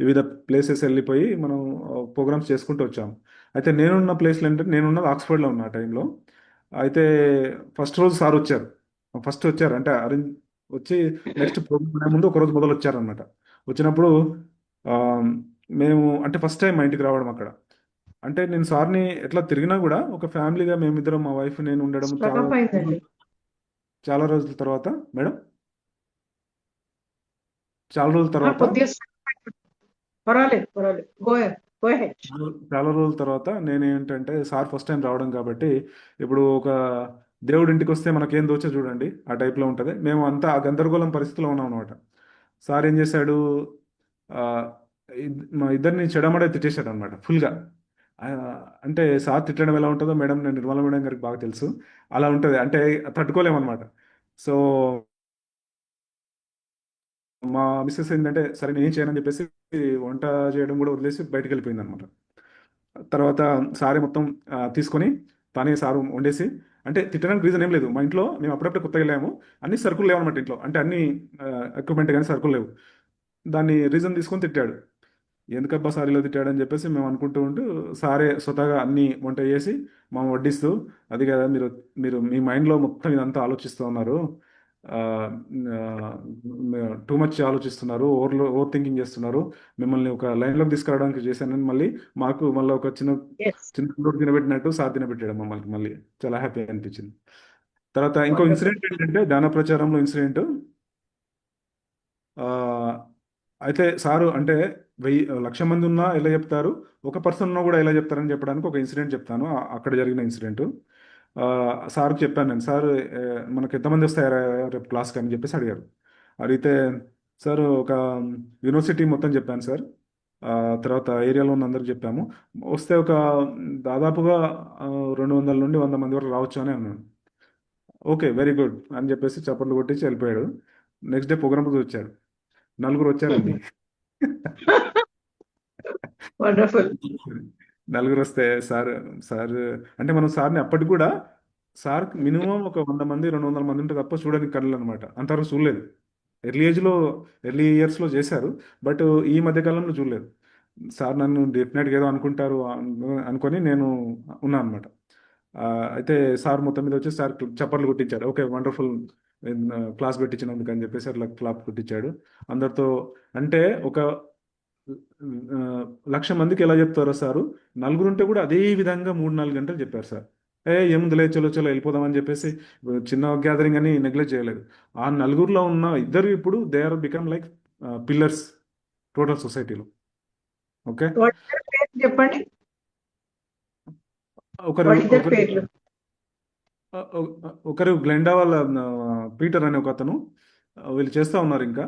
వివిధ ప్లేసెస్ వెళ్ళిపోయి మనం ప్రోగ్రామ్స్ చేసుకుంటూ వచ్చాము అయితే నేనున్న ప్లేస్లో ఏంటంటే నేనున్నది ఆక్స్ఫర్డ్లో ఉన్న ఆ టైంలో అయితే ఫస్ట్ రోజు సార్ వచ్చారు. ఫస్ట్ వచ్చారు. అంటే అరేంజ్ వచ్చి నెక్స్ట్ ప్రోగ్రామ్ ముందు ఒక రోజు మొదలు వచ్చారనమాట వచ్చినప్పుడు మేము అంటే ఫస్ట్ టైం మా ఇంటికి రావడం అక్కడ. అంటే నేను సార్ని ఎట్లా తిరిగినా కూడా ఒక ఫ్యామిలీగా మేమిద్దరం మా వైఫ్ నేను ఉండడం చాలా చాలా రోజుల తర్వాత మేడం? చాలా రోజుల తర్వాత. పర్వాలేదు పర్వాలేదు. గో గో హెడ్ చాలా రోజుల తర్వాత నేను ఏంటంటే సార్ ఫస్ట్ టైం రావడం కాబట్టి ఇప్పుడు ఒక దేవుడి ఇంటికి వస్తే మనకేం దోచో చూడండి ఆ టైప్లో ఉంటుంది. మేము అంతా ఆ గందరగోళం పరిస్థితిలో ఉన్నాం అనమాట సార్ ఏం చేశాడు ఆ, మా ఇద్దరిని చెడమడే తిట్టేశాడు అనమాట ఫుల్గా అంటే సార్ తిట్టడం ఎలా ఉంటుందో మేడం నేను నిర్మల మేడం గారికి బాగా తెలుసు. అలా ఉంటుంది అంటే తట్టుకోలేమన్నమాట. సో మా మిస్సెస్ ఏంటంటే సరే నేను ఏం చేయనని చెప్పేసి వంట చేయడం కూడా వదిలేసి బయటకు వెళ్ళిపోయింది అనమాట తర్వాత సారే మొత్తం తీసుకొని తానే సారు వండేసి అంటే తిట్టడానికి రీజన్ ఏం లేదు. మా ఇంట్లో మేము అప్పుడప్పుడు కొత్తగా వెళ్ళాము. అన్ని సరుకులు లేవన్నమాట ఇంట్లో. అంటే అన్ని ఎక్విప్మెంట్ కానీ సరుకులు లేవు. దాన్ని రీజన్ తీసుకొని తిట్టాడు. ఎందుకబ్బా సార్ ఇలా తిట్టాడు అని చెప్పేసి మేము అనుకుంటూ ఉంటూ సారే స్వతహాగా అన్ని వంట చేసి మా వడ్డిస్తూ అది కదా మీరు మీరు మీ మైండ్లో మొత్తం ఇదంతా ఆలోచిస్తూ ఉన్నారు. టూ మచ్ ఆలోచిస్తున్నారు ఓవర్ ఓవర్ థింకింగ్ చేస్తున్నారు. మిమ్మల్ని ఒక లైన్లోకి తీసుకురావడానికి చేశానని మళ్ళీ మాకు మళ్ళీ ఒక చిన్న చిన్న పిల్లోడు తినబెట్టినట్టు సార్ తినబెట్టాడు మమ్మల్ని మళ్ళీ. చాలా హ్యాపీ అనిపించింది. తర్వాత ఇంకో ఇన్సిడెంట్ ఏంటంటే దాన ప్రచారంలో ఇన్సిడెంట్ అయితే సారు అంటే వెయ్యి లక్ష మంది ఉన్నా ఎలా చెప్తారు? ఒక పర్సన్ ఉన్నా కూడా ఎలా చెప్తారని చెప్పడానికి ఒక ఇన్సిడెంట్ చెప్తాను. అక్కడ జరిగిన ఇన్సిడెంట్ సార్కి చెప్పాను నేను సార్ మనకు ఎంతమంది వస్తారా రేపు క్లాస్కి అని చెప్పేసి అడిగారు. అడిగితే సార్ ఒక యూనివర్సిటీ మొత్తం చెప్పాను సార్. తర్వాత ఏరియాలో ఉన్న అందరికి చెప్పాము. వస్తే ఒక దాదాపుగా రెండు వందల నుండి వంద మంది వరకు రావచ్చు అని అన్నాను. ఓకే వెరీ గుడ్ అని చెప్పేసి చప్పట్లు కొట్టించి వెళ్ళిపోయాడు. నెక్స్ట్ డే ప్రోగ్రామ్ వచ్చాడు. నలుగురు వచ్చారండి. వండర్ఫుల్ నలుగురు వస్తే సార్ సార్ అంటే మనం సార్ని అప్పటికి కూడా సార్ మినిమం ఒక వంద మంది రెండు వందల మంది ఉంటే తప్ప చూడడానికి కళ్ళు అనమాట అంతవరకు చూడలేదు. ఎర్లీ ఏజ్లో ఎర్లీ ఇయర్స్లో చేశారు బట్ ఈ మధ్యకాలంలో చూడలేదు. సార్ నన్ను డెఫినెట్గా ఏదో అనుకుంటారు అనుకొని నేను ఉన్నాను అనమాట అయితే సార్ మొత్తం మీద వచ్చి సార్ చప్పట్లు కొట్టించాడు ఓకే వండర్ఫుల్ క్లాస్ పెట్టించినందుకు అని చెప్పేసి అట్లా క్లాప్ కొట్టించాడు. అందరితో అంటే ఒక లక్ష మందికి ఎలా చెప్తారో సారు? నలుగురు ఉంటే కూడా అదే విధంగా మూడు నాలుగు గంటలు చెప్పారు సార్. ఏ ఏముందిలే చలో చలో వెళ్ళిపోదామని చెప్పేసి చిన్న గ్యాదరింగ్ అని నెగ్లెక్ట్ చేయలేదు. ఆ నలుగురిలో ఉన్న ఇద్దరు ఇప్పుడు they are become like pillars total సొసైటీలో ఓకే చెప్పండి. ఒకరు ఒకరు గ్లెండా వాళ్ళ పీటర్ అనే ఒక అతను. వీళ్ళు చేస్తూ ఉన్నారు ఇంకా.